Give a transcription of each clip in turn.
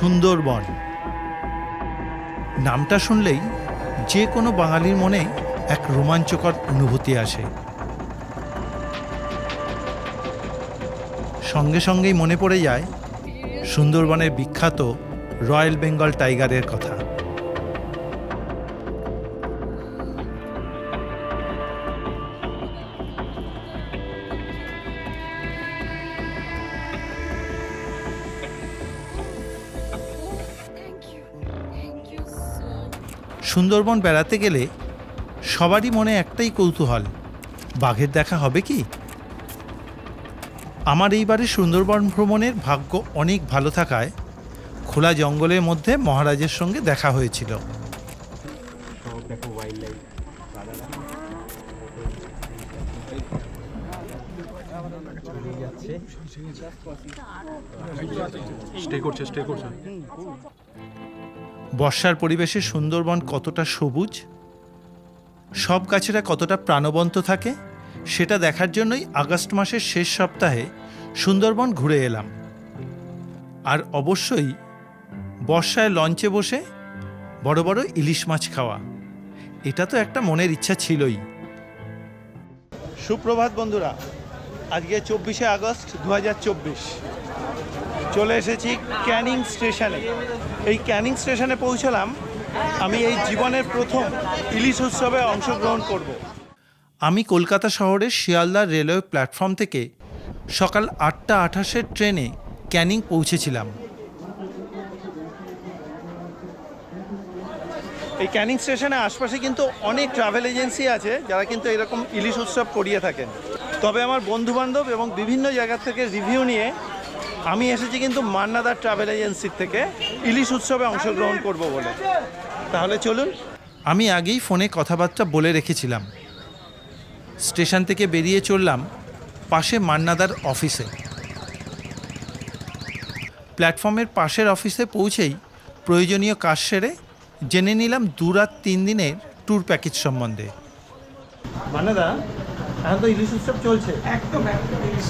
সুন্দরবন। নামটা শুনলেই যে কোনো বাঙালির মনে এক রোমাঞ্চকর অনুভূতি আসে। সঙ্গে সঙ্গেই মনে পড়ে যায় সুন্দরবনের বিখ্যাত রয়্যাল বেঙ্গল টাইগারের কথা। সুন্দরবন বেড়াতে গেলে সবারই মনে একটাই কৌতূহল, বাঘের দেখা হবে কি? আমার এইবারে সুন্দরবন ভ্রমণের ভাগ্য অনেক ভালো থাকায় খোলা জঙ্গলের মধ্যে মহারাজের সঙ্গে দেখা হয়েছিল। স্টে করছে স্টে করছে। বর্ষার পরিবেশে সুন্দরবন কতটা সবুজ? সব গাছেরা কতটা প্রাণবন্ত থাকে? সেটা দেখার জন্যই আগস্ট মাসের শেষ সপ্তাহে সুন্দরবন ঘুরে এলাম। আর অবশ্যই বর্ষায় লঞ্চে বসে বড় বড় ইলিশ মাছ খাওয়া, এটা তো একটা মনের ইচ্ছা ছিলই। সুপ্রভাত বন্ধুরা, আজকে চব্বিশে আগস্ট দু হাজার চব্বিশ। চলে এসেছি ক্যানিং স্টেশনে। এই ক্যানিং স্টেশনে পৌঁছলাম। আমি এই জীবনের প্রথম ইলিশ উৎসবে অংশগ্রহণ করব। আমি কলকাতা শহরের শিয়ালদা রেলওয়ে প্ল্যাটফর্ম থেকে সকাল আটটা আঠাশের ট্রেনে ক্যানিং পৌঁছেছিলাম। এই ক্যানিং স্টেশনের আশপাশে কিন্তু অনেক ট্রাভেল এজেন্সি আছে যারা কিন্তু এরকম ইলিশ উৎসব করিয়ে থাকেন। তবে আমার বন্ধুবান্ধব এবং বিভিন্ন জায়গা থেকে রিভিউ নিয়ে আমি এসেছি কিন্তু মান্নাদার ট্রাভেল এজেন্সির থেকে ইলিশ উৎসবে অংশগ্রহণ করব বলে। তাহলে চলুন। আমি আগেই ফোনে কথাবার্তা বলে রেখেছিলাম। স্টেশন থেকে বেরিয়ে চললাম পাশে মান্নাদার অফিসে। প্ল্যাটফর্মের পাশের অফিসে পৌঁছেই প্রয়োজনীয় কাজ সেরে জেনে নিলাম দু রাত তিন দিনের ট্যুর প্যাকেজ সম্বন্ধে। মান্নাদা এখন তো ইলিশ উৎসব চলছে। একদম একদম ইলিশ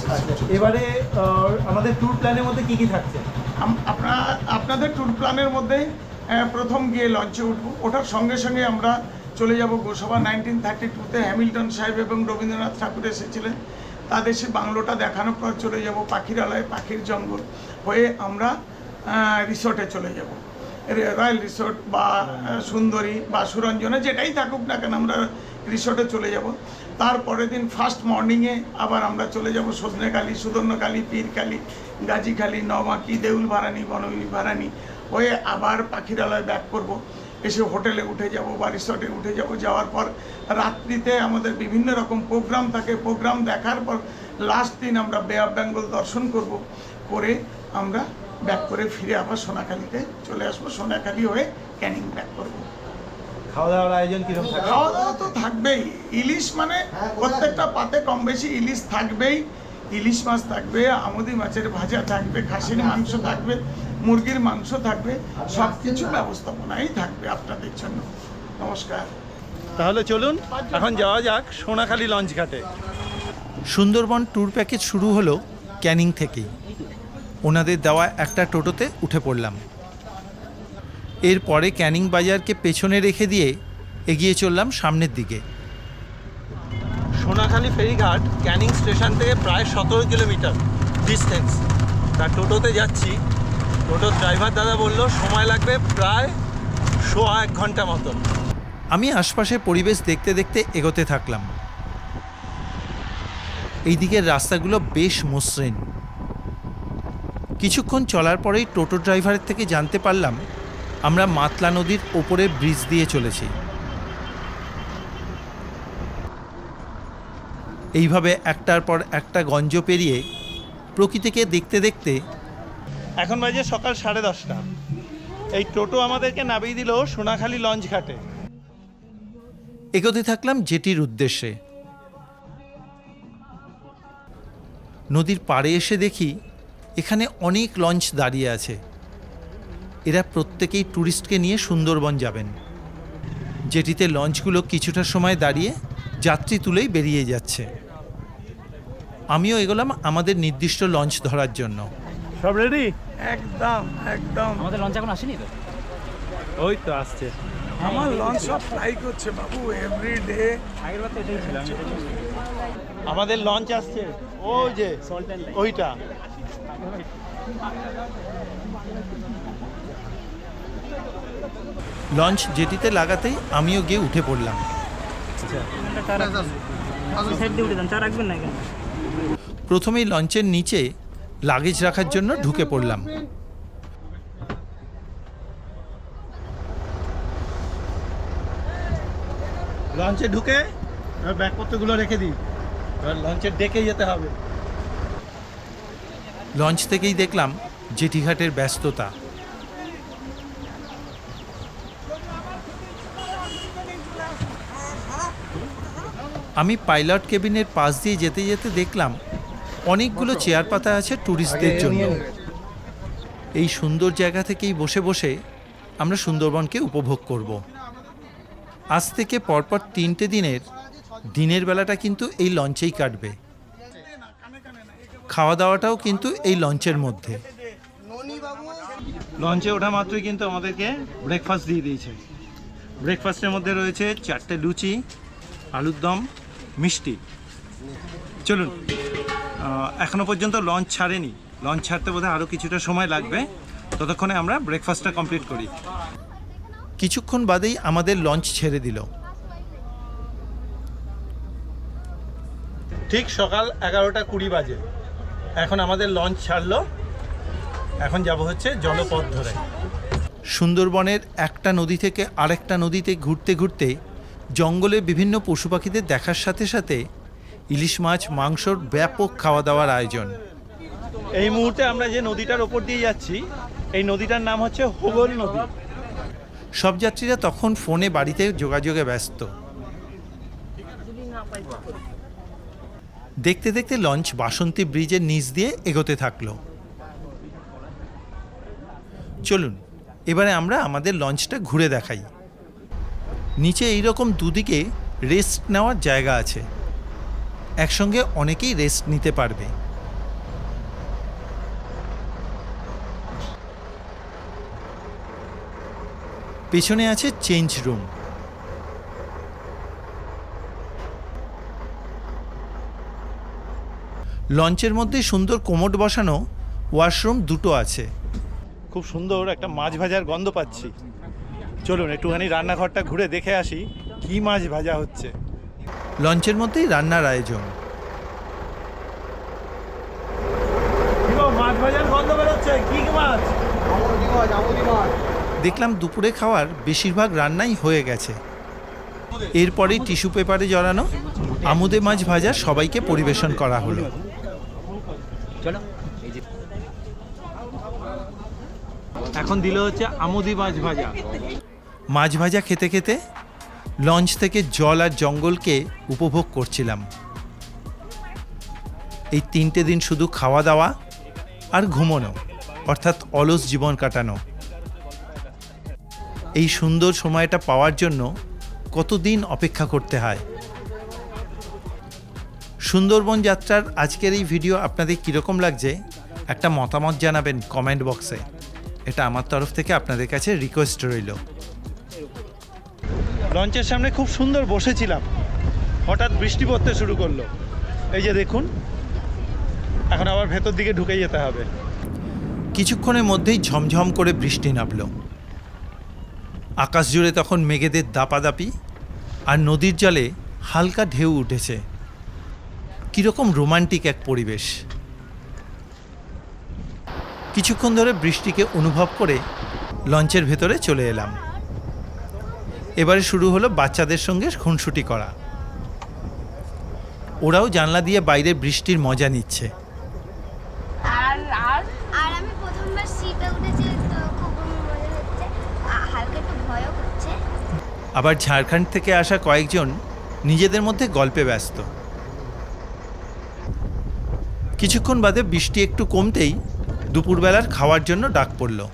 এবারে আমাদের ট্যুর প্ল্যানের মধ্যে কি কি থাকছে? আপনার আপনাদের ট্যুর প্ল্যানের মধ্যে প্রথম গিয়ে লঞ্চে উঠবো। ওঠার সঙ্গে সঙ্গে আমরা চলে যাব গোসভা নাইনটিন থার্টি টুতে হ্যামিল্টন সাহেব এবং রবীন্দ্রনাথ ঠাকুর এসেছিলেন। তাদের সে বাংলোটা দেখানোর পর চলে যাব পাখিরালয় পাখির জঙ্গল হয়ে আমরা রিসোর্টে চলে যাব। রয়্যাল রিসোর্ট বা সুন্দরী বা সুরঞ্জনা যেটাই থাকুক না কেন আমরা রিসোর্টে চলে যাব। তারপরের দিন ফার্স্ট মর্নিংয়ে আবার আমরা চলে যাব সজনেকালী সুদর্ণকালী পীরকালী গাজীখালী নমাকি দেউল ভারানি বনবী ভারানি হয়ে আবার পাখিরালয় ব্যাক করব। এসে হোটেলে উঠে যাব বা রিসর্টে উঠে যাব। যাওয়ার পর রাত্রিতে আমাদের বিভিন্ন রকম প্রোগ্রাম থাকে। প্রোগ্রাম দেখার পর লাস্ট দিন আমরা বে অফ বেঙ্গল দর্শন করব। করে আমরা ব্যাক করে ফিরে আবার সোনাখালীতে চলে আসব। সোনাখালী হয়ে ক্যানিং ব্যাক করব। খাওয়া দাওয়ার আয়োজন কীরকম থাকে? খাওয়া দাওয়া তো থাকবেই। ইলিশ মানে প্রত্যেকটা পাতে কম বেশি ইলিশ থাকবেই। ইলিশ মাছ থাকবে আমুদি মাছের ভাজা থাকবে খাসির মাংস থাকবে মুরগির মাংস থাকবে সব কিছু ব্যবস্থাপনাই থাকবে আপনাদের জন্য। নমস্কার। তাহলে চলুন এখন যাওয়া যাক সোনাখালী লঞ্চ ঘাটে। সুন্দরবন ট্যুর প্যাকেজ শুরু হলো ক্যানিং থেকেই। ওনাদের দেওয়া একটা টোটোতে উঠে পড়লাম। এরপরে ক্যানিং বাজারকে পেছনে রেখে দিয়ে এগিয়ে চললাম সামনের দিকে। সোনাখালী ফেরিঘাট ক্যানিং স্টেশন থেকে প্রায় সতেরো কিলোমিটার ডিস্টেন্স তার টোটোতে যাচ্ছি। টোটোর ড্রাইভার দাদা বলল সময় লাগবে প্রায় সোয়া এক ঘণ্টা মতন। আমি আশপাশের পরিবেশ দেখতে দেখতে এগোতে থাকলাম। এই দিকের রাস্তাগুলো বেশ মসৃণ। কিছুক্ষণ চলার পরেই টোটো ড্রাইভারের থেকে জানতে পারলাম আমরা মাতলা নদীর ওপরে ব্রিজ দিয়ে চলেছি। এইভাবে একটার পর একটা গঞ্জ পেরিয়ে প্রকৃতিকে দেখতে দেখতে এখন বাজে সকাল সাড়ে দশটা। এই টোটো আমাদেরকে নামিয়ে দিল সোনাখালী লঞ্চ ঘাটে। এগোতে থাকলাম জেটির উদ্দেশ্যে। নদীর পাড়ে এসে দেখি এখানে অনেক লঞ্চ দাঁড়িয়ে আছে। এরা প্রত্যেকেই ট্যুরিস্টকে নিয়ে সুন্দরবন যাবেন। যেটিতে লঞ্চগুলো কিছুটা সময় দাঁড়িয়ে যাত্রী তুলেই বেরিয়ে যাচ্ছে। আমিও এগোলাম আমাদের নির্দিষ্ট লঞ্চ ধরার জন্য। সব রেডি একদম একদম। আমাদের লঞ্চ এখন আসেনি তো? ওই তো আসছে। আমার লঞ্চ সব ফ্লাই করছে বাবু এভরি ডে আগের বার তো এটাই ছিল আমি এটা আমাদের লঞ্চ আসছে। ওই যে ওইটা। লঞ্চ জেটিতে লাগাতেই আমিও গিয়ে উঠে পড়লাম। না কেন? প্রথমেই লঞ্চের নিচে লাগেজ রাখার জন্য ঢুকে পড়লাম। লঞ্চে ঢুকে এবার ব্যাগপত্রগুলো রেখে দিই। এবার লঞ্চের ডেকে যেতে হবে। লঞ্চ থেকেই দেখলাম জেটিঘাটের ব্যস্ততা। আমি পাইলট কেবিনের পাশ দিয়ে যেতে যেতে দেখলাম অনেকগুলো চেয়ার পাতা আছে ট্যুরিস্টদের জন্য। এই সুন্দর জায়গা থেকেই বসে বসে আমরা সুন্দরবনকে উপভোগ করব। আজ থেকে পরপর তিনটে দিনের দিনের বেলাটা কিন্তু এই লঞ্চেই কাটবে। খাওয়া দাওয়াটাও কিন্তু এই লঞ্চের মধ্যে। লঞ্চে ওঠা মাত্রই কিন্তু আমাদেরকে ব্রেকফাস্ট দিয়ে দিয়েছে। ব্রেকফাস্টের মধ্যে রয়েছে চারটে লুচি আলুর দম মিষ্টি। চলুন আহ, এখনও পর্যন্ত লঞ্চ ছাড়েনি। লঞ্চ ছাড়তে বোধহয় আরও কিছুটা সময় লাগবে। ততক্ষণে আমরা ব্রেকফাস্টটা কমপ্লিট করি। কিছুক্ষণ বাদেই আমাদের লঞ্চ ছেড়ে দিল। ঠিক সকাল এগারোটা কুড়ি বাজে। এখন আমাদের লঞ্চ ছাড়লো। এখন যাব হচ্ছে জলপথ ধরে। সুন্দরবনের একটা নদী থেকে আরেকটা নদীতে ঘুরতে ঘুরতে জঙ্গলে বিভিন্ন পশু পাখিদের দেখার সাথে সাথে ইলিশ মাছ মাংসর ব্যাপক খাওয়া দাওয়ার আয়োজন। এই মুহূর্তে আমরা যে নদীটার ওপর দিয়ে যাচ্ছি এই নদীটার নাম হচ্ছে হোগল নদী। সব যাত্রীরা তখন ফোনে বাড়িতে যোগাযোগে ব্যস্ত। দেখতে দেখতে লঞ্চ বাসন্তী ব্রিজের নিচ দিয়ে এগোতে থাকল। চলুন এবারে আমরা আমাদের লঞ্চটা ঘুরে দেখাই। নিচে এইরকম দুদিকে রেস্ট নেওয়ার জায়গা আছে। একসঙ্গে অনেকেই রেস্ট নিতে পারবে। পেছনে আছে চেঞ্জ রুম লঞ্চের মধ্যে সুন্দর কোমোড বসানো ওয়াশরুম দুটো আছে। খুব সুন্দর একটা মাছ ভাজার গন্ধ পাচ্ছি। চলুন একটুখানি রান্নাঘরটা ঘুরে দেখে আসি কি মাছ ভাজা হচ্ছে। লঞ্চের মধ্যেই রান্নার আয়োজন। মাছ ভাজার গন্ধ বেরোচ্ছে? কি মাছ। দেখলাম দুপুরে খাওয়ার বেশিরভাগ রান্নাই হয়ে গেছে। এরপরেই টিস্যু পেপারে জড়ানো আমুদে মাছ ভাজা সবাইকে পরিবেশন করা হলো। চলো এই যে। এখন দিল হচ্ছে আমুদি মাছ ভাজা। মাছ ভাজা খেতে খেতে লঞ্চ থেকে জল আর জঙ্গলকে উপভোগ করছিলাম। এই তিনটে দিন শুধু খাওয়া দাওয়া আর ঘুমোনো, অর্থাৎ অলস জীবন কাটানো। এই সুন্দর সময়টা পাওয়ার জন্য কতদিন অপেক্ষা করতে হয়? সুন্দরবন যাত্রার আজকের এই ভিডিও আপনাদের কীরকম লাগছে, একটা মতামত জানাবেন কমেন্ট বক্সে। এটা আমার তরফ থেকে আপনাদের কাছে রিকোয়েস্ট রইল। লঞ্চের সামনে খুব সুন্দর বসেছিলাম। হঠাৎ বৃষ্টি পড়তে শুরু করল। এই যে দেখুন, এখন আবার ভেতর দিকে ঢুকে যেতে হবে। কিছুক্ষণের মধ্যেই ঝমঝম করে বৃষ্টি নামলো। আকাশ জুড়ে তখন মেঘেদের দাপাদাপি আর নদীর জলে হালকা ঢেউ উঠেছে। কীরকম রোমান্টিক এক পরিবেশ। কিছুক্ষণ ধরে বৃষ্টিকে অনুভব করে লঞ্চের ভেতরে চলে এলাম। এবারে শুরু হলো বাচ্চাদের সঙ্গে খুনসুটি করা। ওরাও জানলা দিয়ে বাইরে বৃষ্টির মজা নিচ্ছে। আর আর? আর আমি প্রথমবার সিটে উঠেছি তো খুব মজা হচ্ছে। হালকা একটু ভয়ও করছে আবার ঝাড়খণ্ড থেকে আসা কয়েকজন নিজেদের মধ্যে গল্পে ব্যস্ত। কিছুক্ষণ বাদে বৃষ্টি একটু কমতেই দুপুরবেলার খাওয়ার জন্য ডাক পড়ল।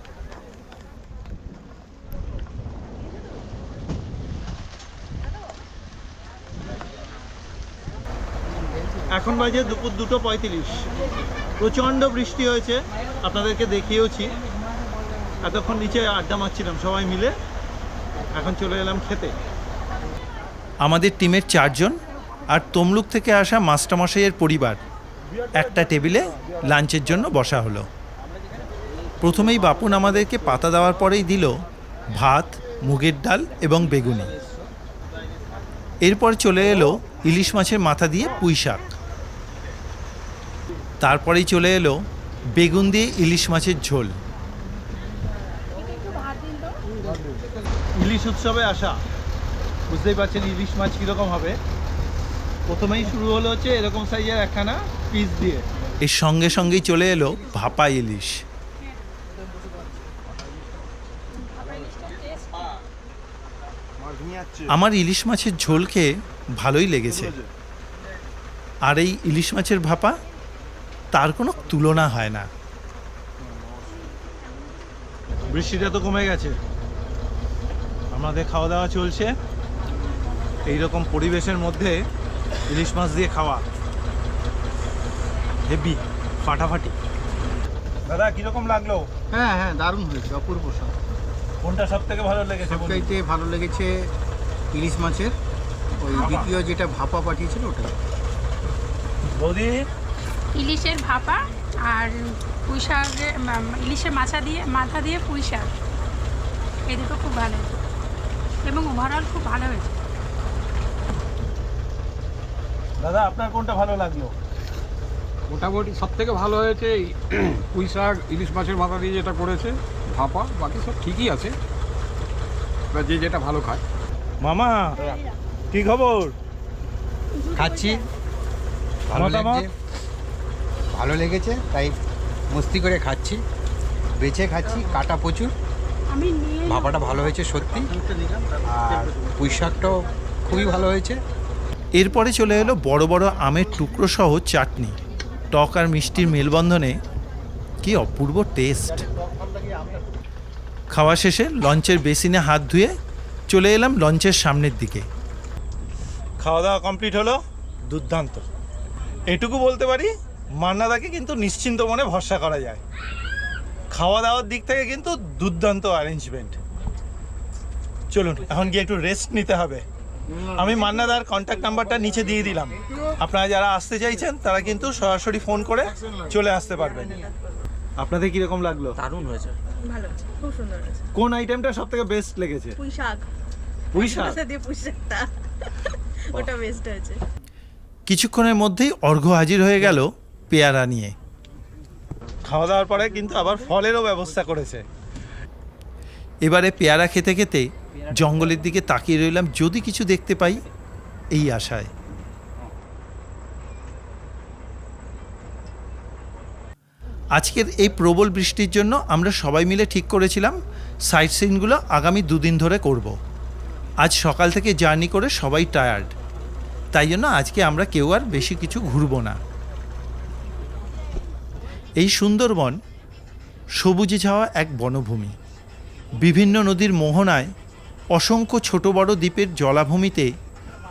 এখন বাজে দুপুর দুটো পঁয়ত্রিশ। প্রচণ্ড বৃষ্টি হয়েছে, আপনাদেরকে দেখিয়েওছি। এতক্ষণ নিচে আড্ডা মারছিলাম সবাই মিলে। এখন চলে এলাম খেতে। আমাদের টিমের চারজন আর তমলুক থেকে আসা মাস্টারমশাইয়ের পরিবার একটা টেবিলে লাঞ্চের জন্য বসা হলো। প্রথমেই বাপুন আমাদেরকে পাতা দেওয়ার পরেই দিল ভাত, মুগের ডাল এবং বেগুনি। এরপর চলে এলো ইলিশ মাছের মাথা দিয়ে পুঁই শাক। তারপরেই চলে এলো বেগুন দিয়ে ইলিশ মাছের ঝোল। ইলিশ উৎসবে আসা। বুঝতেই পারছেন ইলিশ মাছ কীরকম হবে। প্রথমেই শুরু হলো হচ্ছে এরকম সাইজের একখানা পিস দিয়ে। এর সঙ্গে সঙ্গেই চলে এলো ভাপা ইলিশ। আমার ইলিশ মাছের ঝোল খেয়ে ভালোই লেগেছে। আর এই ইলিশ মাছের ভাপা তার কোনো তুলনা হয় না। বৃষ্টিটা তো কমে গেছে। আমাদের খাওয়া দাওয়া চলছে। এই রকম পরিবেশের মধ্যে ইলিশ মাছ দিয়ে খাওয়া। হেভি ফাটাফাটি। দাদা কীরকম লাগল? হ্যাঁ হ্যাঁ দারুণ হয়েছে অপূর্ব স্বাদ। কোনটা সব থেকে ভালো লেগেছে বলুন? সবচাইতে ভালো লেগেছে ইলিশ মাছের। ওই দ্বিতীয় যেটা ভাপা পাঠিয়েছিল ওটা। বৌদি ইলিশের ভাপা আর পুঁই শাকের ইলিশের মাছা দিয়ে মাথা দিয়ে পুঁই শাক। এই দুটো খুব ভালো। হয়েছে এবং ওভারঅল খুব ভালো হয়েছে। দাদা আপনার কোনটা ভালো লাগল? মোটামুটি সব থেকে ভালো হয়েছে এই পুঁই শাক ইলিশ মাছের মাথা দিয়ে যেটা করেছে ভাপা বাকি সব ঠিকই আছে। যে যেটা ভালো খায়। মামা কি খবর? খাচ্ছি। ভালো লাগছে? ভালো লেগেছে তাই মস্তি করে খাচ্ছি। বেছে খাচ্ছি কাটা প্রচুর। আমি ভাপাটা ভালো হয়েছে সত্যি। আর পুঁই শাকটাও খুবই ভালো হয়েছে। এরপরে চলে এলো বড় বড় আমের টুকরো সহ চাটনি। টক আর মিষ্টির মেলবন্ধনে কি অপূর্ব টেস্ট। খাওয়া শেষে লঞ্চের বেসিনে হাত ধুয়ে চলে এলাম লঞ্চের সামনের দিকে। খাওয়া দাওয়া কমপ্লিট হলো দুর্দান্ত। এটুকু বলতে পারি মান্নাদাকে কিন্তু নিশ্চিন্ত মনে ভরসা করা যায়। খাওয়া দাওয়ার দিক থেকে কিন্তু দুর্দান্ত অ্যারেঞ্জমেন্ট চলুন এখন গিয়ে একটু রেস্ট নিতে হবে। আমি মান্নাদার কন্ট্যাক্ট নাম্বারটা নিচে দিয়ে দিলাম। আপনারা যারা আসতে চাইছেন তারা কিন্তু সরাসরি ফোন করে চলে আসতে পারবেন। আপনাদের কীরকম লাগল? দারুণ হয়েছে। ভালো খুব সুন্দর হয়েছে। কোন আইটেমটা সব থেকে বেস্ট লেগেছে? পুঁই শাক পুঁই শাক দিয়ে পুঁই শাকটা ওটা বেস্ট হয়েছে। কিছুক্ষণের মধ্যেই অর্ঘ্য হাজির হয়ে গেল। পেয়ারা নিয়ে। খাওয়া দাওয়ার পরে কিন্তু আবার ফলেরও ব্যবস্থা করেছে। এবারে পেয়ারা খেতে খেতে জঙ্গলের দিকে তাকিয়ে রইলাম যদি কিছু দেখতে পাই এই আশায়। আজকের এই প্রবল বৃষ্টির জন্য আমরা সবাই মিলে ঠিক করেছিলাম সাইট সিনগুলো আগামী দুদিন ধরে করব। আজ সকাল থেকে জার্নি করে সবাই টায়ার্ড। তাই জন্য আজকে আমরা কেউ আর বেশি কিছু ঘুরবো না। এই সুন্দরবন সবুজে যাওয়া এক বনভূমি। বিভিন্ন নদীর মোহনায় অসংখ্য ছোট বড় দ্বীপের জলাভূমিতে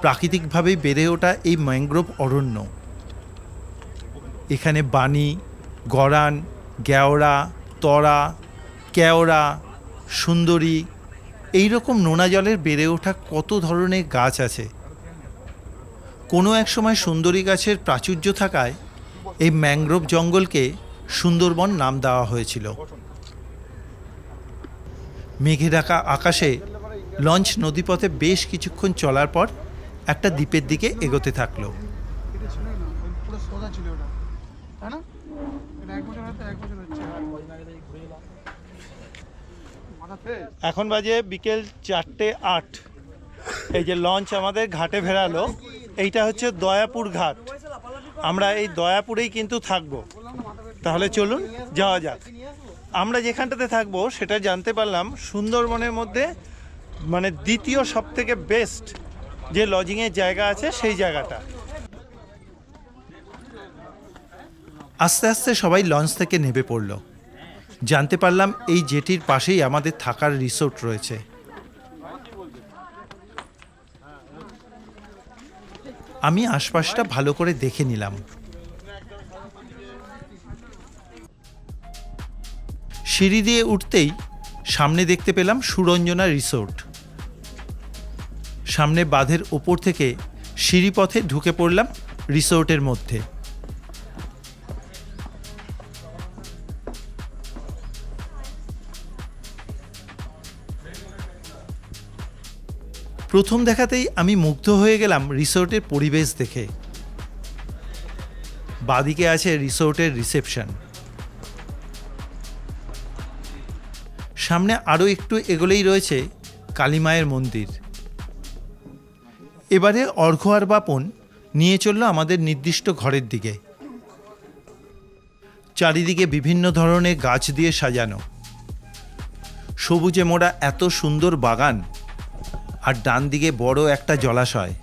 প্রাকৃতিকভাবে বেড়ে ওঠা এই ম্যাংগ্রোভ অরণ্য। এখানে বানি গরান গেওড়া তরা কেওড়া সুন্দরী এই রকম নোনা জলের বেড়ে ওঠা কত ধরনের গাছ আছে। কোনো এক সময় সুন্দরী গাছের প্রাচুর্য থাকায় এই ম্যাংগ্রোভ জঙ্গলকে সুন্দরবন নাম দেওয়া হয়েছিল। মেঘে ঢাকা আকাশে লঞ্চ নদীপথে বেশ কিছুক্ষণ চলার পর একটা দ্বীপের দিকে এগোতে থাকল। এখন বাজে বিকেল চারটে আট। এই যে লঞ্চ আমাদের ঘাটে ভেড়ালো, এইটা হচ্ছে দয়াপুর ঘাট। আমরা এই দয়াপুরেই কিন্তু থাকব। তাহলে চলুন যাওয়া যাক। আমরা যেখানটাতে থাকব সেটা জানতে পারলাম সুন্দরবনের মধ্যে মানে দ্বিতীয় সব থেকে বেস্ট যে লজিংয়ের জায়গা আছে সেই জায়গাটা। আস্তে আস্তে সবাই লঞ্চ থেকে নেমে পড়ল। জানতে পারলাম এই জেটির পাশেই আমাদের থাকার রিসোর্ট রয়েছে। আমি আশপাশটা ভালো করে দেখে নিলাম। সিঁড়ি দিয়ে উঠতেই সামনে দেখতে পেলাম সুরঞ্জনা রিসোর্ট। সামনে বাঁধের ওপর থেকে সিঁড়িপথে ঢুকে পড়লাম রিসোর্টের মধ্যে। প্রথম দেখাতেই আমি মুগ্ধ হয়ে গেলাম রিসোর্টের পরিবেশ দেখে। বাদিকে আছে রিসোর্টের রিসেপশন। সামনে আরও একটু এগোলেই রয়েছে কালীমায়ের মন্দির। এবারে অর্ঘ্য আর বাপন নিয়ে চলল আমাদের নির্দিষ্ট ঘরের দিকে। চারিদিকে বিভিন্ন ধরনের গাছ দিয়ে সাজানো। সবুজে মোড়া এত সুন্দর বাগান আর ডান দিকে বড় একটা জলাশয়।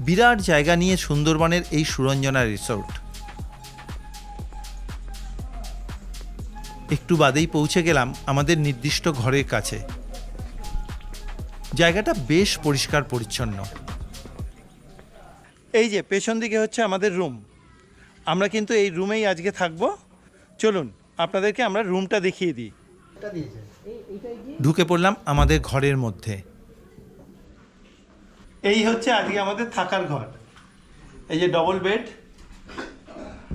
বিরাট জায়গা নিয়ে সুন্দরবনের এই সুরঞ্জনা রিসোর্ট। একটু বাদেই পৌঁছে গেলাম আমাদের নির্দিষ্ট ঘরের কাছে। জায়গাটা বেশ পরিষ্কার পরিচ্ছন্ন। এই যে, পেছন দিকে হচ্ছে আমাদের রুম। আমরা কিন্তু এই রুমেই আজকে থাকব। চলুন, আপনাদেরকে আমরা রুমটা দেখিয়ে দিই। ঢুকে পড়লাম আমাদের ঘরের মধ্যে। এই হচ্ছে আজকে আমাদের থাকার ঘর। এই যে ডবল বেড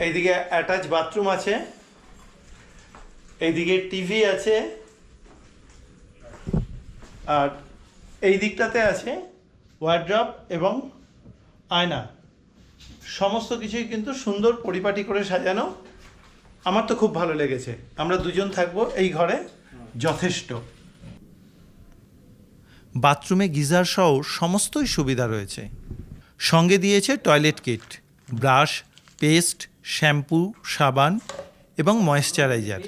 এইদিকে অ্যাটাচ বাথরুম আছে। এইদিকে টিভি আছে। আর এই দিকটাতে আছে ওয়ার্ড্রপ এবং আয়না। সমস্ত কিছুই কিন্তু সুন্দর পরিপাটি করে সাজানো। আমার তো খুব ভালো লেগেছে। আমরা দুজন থাকব এই ঘরে। যথেষ্ট। বাথরুমে গিজার সহ সমস্তই সুবিধা রয়েছে। সঙ্গে দিয়েছে toilet kit brush paste shampoo সাবান এবং ময়েশ্চারাইজার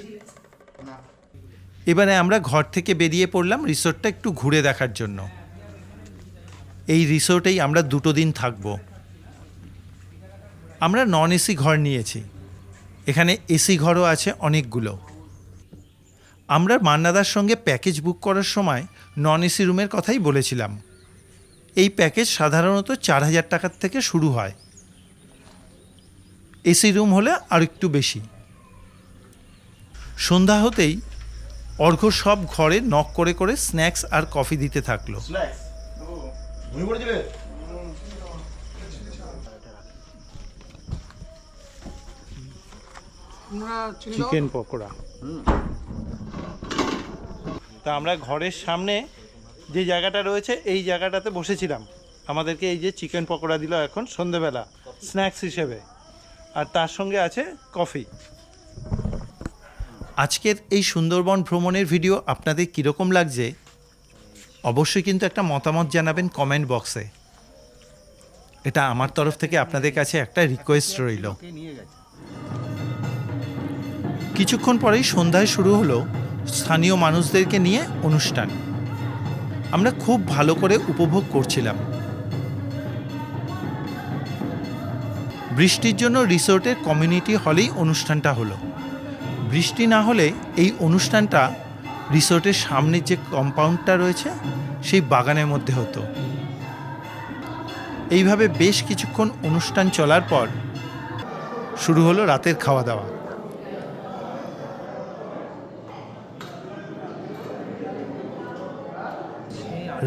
এবারে আমরা ঘর থেকে বেরিয়ে পড়লাম রিসোর্টটা একটু ঘুরে দেখার জন্য। এই রিসোর্টেই আমরা দুটো দিন থাকব। আমরা নন এসি ঘর নিয়েছি। এখানে এসি ঘরও আছে অনেকগুলো। আমরা মান্নাদার সঙ্গে প্যাকেজ বুক করার সময় নন এসি রুমের কথাই বলেছিলাম। এই প্যাকেজ সাধারণত চার হাজার টাকার থেকে শুরু হয়। এসি রুম হলে আর একটু বেশি। সন্ধ্যা হতেই অর্ঘ্য সব ঘরে নক করে করে স্ন্যাক্স আর কফি দিতে থাকল। চিকেন পকোড়া। তা আমরা ঘরের সামনে যে জায়গাটা রয়েছে এই জায়গাটাতে বসেছিলাম। আমাদেরকে এই যে চিকেন পকোড়া দিল এখন সন্ধেবেলা স্ন্যাক্স হিসেবে। আর তার সঙ্গে আছে কফি। আজকের এই সুন্দরবন ভ্রমণের ভিডিও আপনাদের কীরকম লাগছে, অবশ্যই কিন্তু একটা মতামত জানাবেন কমেন্ট বক্সে এটা আমার তরফ থেকে আপনাদের কাছে একটা রিকোয়েস্ট রইল। কিছুক্ষণ পরেই সন্ধ্যায় শুরু হলো স্থানীয় মানুষদেরকে নিয়ে অনুষ্ঠান। আমরা খুব ভালো করে উপভোগ করছিলাম। বৃষ্টির জন্য রিসোর্টের কমিউনিটি হলেই অনুষ্ঠানটা হলো। বৃষ্টি না হলে এই অনুষ্ঠানটা রিসোর্টের সামনে যে কম্পাউন্ডটা রয়েছে, সেই বাগানের মধ্যে হতো। এইভাবে বেশ কিছুক্ষণ অনুষ্ঠান চলার পর শুরু হলো রাতের খাওয়া দাওয়া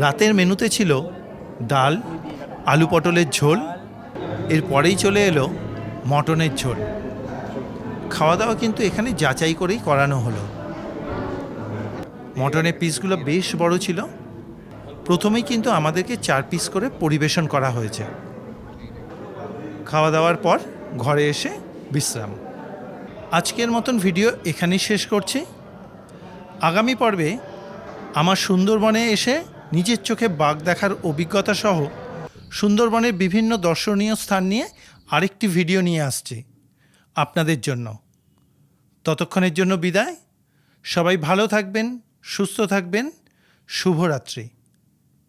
রাতের মেনুতে ছিল ডাল, আলু পটলের ঝোল, এরপরেই চলে এলো মটনের ঝোল। খাওয়া দাওয়া কিন্তু এখানে যাচাই করেই করানো হলো। মটনের পিসগুলো বেশ বড় ছিল। প্রথমেই কিন্তু আমাদেরকে চার পিস করে পরিবেশন করা হয়েছে। খাওয়া দাওয়ার পর ঘরে এসে বিশ্রাম। আজকের মতন ভিডিও এখানেই শেষ করছি। আগামী পর্বে আমার সুন্দরবনে এসে নিজের চোখে বাঘ দেখার অভিজ্ঞতা সহ সুন্দরবনের বিভিন্ন দর্শনীয় স্থান নিয়ে আরেকটি ভিডিও নিয়ে আসছি। আপনাদের জন্য। ততক্ষণের জন্য বিদায়। সবাই ভালো থাকবেন সুস্থ থাকবেন। শুভরাত্রি।